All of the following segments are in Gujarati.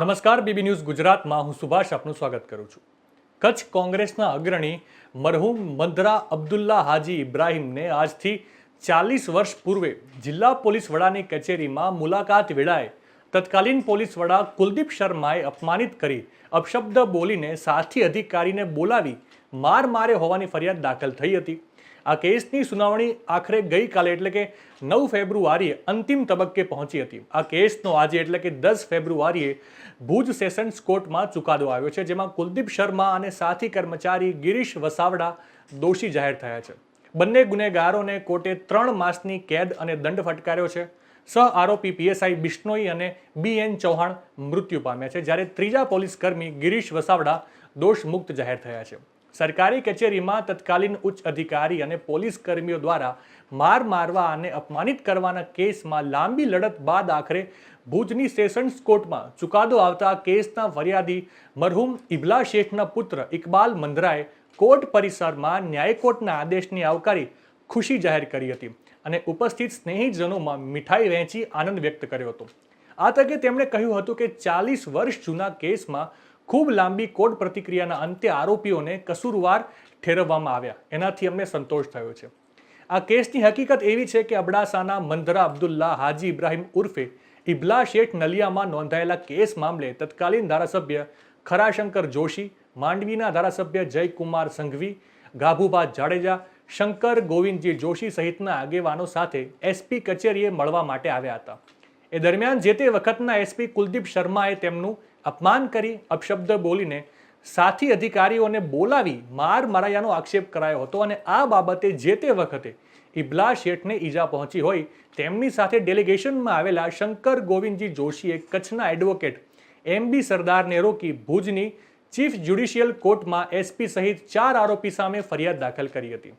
નમસ્કાર, બીબી ન્યૂઝ ગુજરાતમાં હું સુભાષ આપનું સ્વાગત કરું છું. કચ્છ કોંગ્રેસના અગ્રણી મરહુમ મંદરા અબ્દુલ્લા હાજી ઇબ્રાહીમને આજથી ચાલીસ વર્ષ પૂર્વે જિલ્લા પોલીસ વડાની કચેરીમાં મુલાકાત વેળાએ તત્કાલીન પોલીસ વડા કુલદીપ શર્માએ અપમાનિત કરી, અપશબ્દ બોલીને સાથી અધિકારીને બોલાવી માર મારે હોવાની ફરિયાદ દાખલ થઈ હતી. આ કેસની સુનાવણી આખરે ગઈકાલે, એટલે કે નવ ફેબ્રુઆરીએ અંતિમ તબક્કે પહોંચી હતી. આ કેસનો આજે, એટલે કે દસ ફેબ્રુઆરીએ ભુજ સેશન્સ કોર્ટમાં ચુકાદો આવ્યો છે, જેમાં કુલદીપ શર્મા અને સાથી કર્મચારી ગિરીશ વસાવડા દોષી જાહેર થયા છે. બંને ગુનેગારોને કોર્ટે ત્રણ માસની કેદ અને દંડ ફટકાર્યો છે. સહ આરોપી પીએસઆઈ બિશ્નોઈ અને બી એન ચૌહાણ મૃત્યુ પામ્યા છે, જ્યારે ત્રીજા પોલીસ કર્મી ગિરીશ વસાવડા દોષ મુક્ત જાહેર થયા છે. સરકારી કચેરીમાં તત્કાલીન ઉચ્ચ અધિકારી અને પોલીસ કર્મીઓ દ્વારા માર મારવા અને અપમાનિત કરવાના કેસમાં લાંબી લડત બાદ આખરે ભુજની સેશન્સ કોર્ટમાં ચુકાદો આવતા કેસના ફરિયાદી મરહુમ ઇબલા શેખના પુત્ર ઇકબાલ મંદરાએ કોર્ટ પરિસરમાં ન્યાય કોર્ટના આદેશની આવકારી ખુશી જાહેર કરી હતી અને ઉપસ્થિત સ્નેહીજનોમાં મીઠાઈ વહેંચી આનંદ વ્યક્ત કર્યો હતો. આ તકે તેમણે કહ્યું હતું કે ચાલીસ વર્ષ જૂના કેસમાં ખૂબ લાંબી કોર્ટ પ્રતિક્રિયાના અંતે આરોપીઓને કસૂરવાર ઠેરવવામાં આવ્યા. એનાથી અમને સંતોષ થયો છે. આ કેસની હકીકત એવી છે કે અબડાસાના મંદરા અબ્દુલ્લા હાજી ઇબ્રાહિમ ઉર્ફે ઇબલા શેઠ નલિયામાં નોંધાયેલા કેસ મામલે તત્કાલીન ધારાસભ્ય ખરાશંકર જોશી, માંડવીના ધારાસભ્ય જયકુમાર સંઘવી, ગાભુભા જાડેજા, શંકર ગોવિંદજી જોશી સહિતના આગેવાનો સાથે એસપી કચેરીએ મળવા માટે આવ્યા હતા. એ દરમિયાન જે તે વખતના એસપી કુલદીપ શર્માએ તેમનું અપમાન કરી, અપશબ્દ બોલીને સાથી અધિકારીઓને બોલાવી માર મરાયાનો આક્ષેપ કરાયો હતો અને આ બાબતે જે તે વખતે ઇબ્લા શેઠને ઈજા પહોંચી હોય તેમની સાથે ડેલિગેશનમાં આવેલા શંકર ગોવિંદજી જોશીએ કચ્છના એડવોકેટ એમ બી સરદારને રોકી ભુજની ચીફ જ્યુડિશિયલ કોર્ટમાં એસપી સહિત ચાર આરોપી સામે ફરિયાદ દાખલ કરી હતી.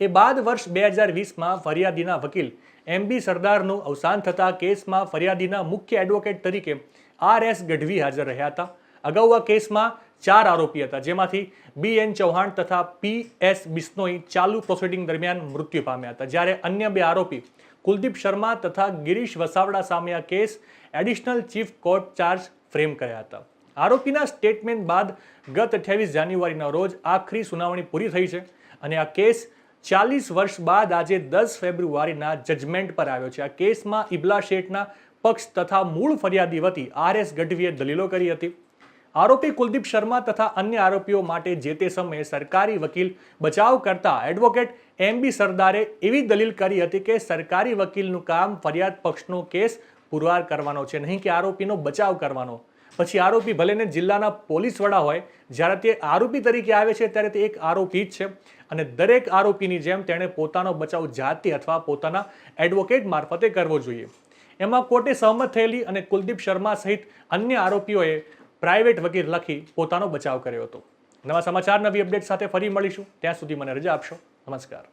એ બાદ વર્ષ બે હજાર વીસમાં ફરિયાદીના વકીલ એમ બી સરદારનું અવસાન થતાં કેસમાં ફરિયાદીના મુખ્ય એડવોકેટ તરીકે આર એસ ગઢવી હાજર રહ્યા હતા. અગાઉ આ કેસમાં ચાર આરોપી હતા, જેમાંથી બી એન ચૌહાણ તથા પી એસ બિસ્નોઈ ચાલુ પ્રોસિડિંગ દરમિયાન મૃત્યુ પામ્યા હતા. જ્યારે અન્ય બે આરોપી કુલદીપ શર્મા તથા ગિરીશ વસાવડા સામે આ case additional chief court charge frame કર્યા હતા. આરોપીના સ્ટેટમેન્ટ બાદ ગત અઠ્યાવીસ જાન્યુઆરીના રોજ આખરી સુનાવણી પૂરી થઈ છે અને આ કેસ ચાલીસ વર્ષ બાદ આજે દસ ફેબ્રુઆરીના જજમેન્ટ પર આવ્યો છે. આ કેસમાં ઇબલા શેઠના પક્ષ તથા મૂળ ફરિયાદી વતી આર એસ ગઢવીએ દલીલો કરી હતી. આરોપી કુલદીપ શર્મા તથા અન્ય આરોપીઓ માટે જે તે સમયે સરકારી વકીલ બચાવ કરતા એડવોકેટ એમ બી સરદારે એવી દલીલ કરી હતી કે સરકારી વકીલનું કામ ફરિયાદ પક્ષનો કેસ પુરવાર કરવાનો છે, નહીં કે આરોપીનો બચાવ કરવાનો. પછી આરોપી ભલેને જિલ્લાના પોલીસ વડા હોય, જ્યારે તે આરોપી તરીકે આવે છે, ત્યારે તે એક આરોપી જ છે. અને દરેક આરોપીની જેમ તેણે પોતાનો બચાવ જાતિ અથવા પોતાના એડવોકેટ મારફતે કરવો જોઈએ. એમાં કોર્ટે સહમત થયેલી અને કુલદીપ શર્મા સહિત અન્ય આરોપીઓએ પ્રાઇવેટ વકીલ લખી પોતાનો બચાવ કર્યો હતો. નવા સમાચાર, નવી અપડેટ સાથે ફરી મળીશું. ત્યાં સુધી મને રજા આપશો. નમસ્કાર.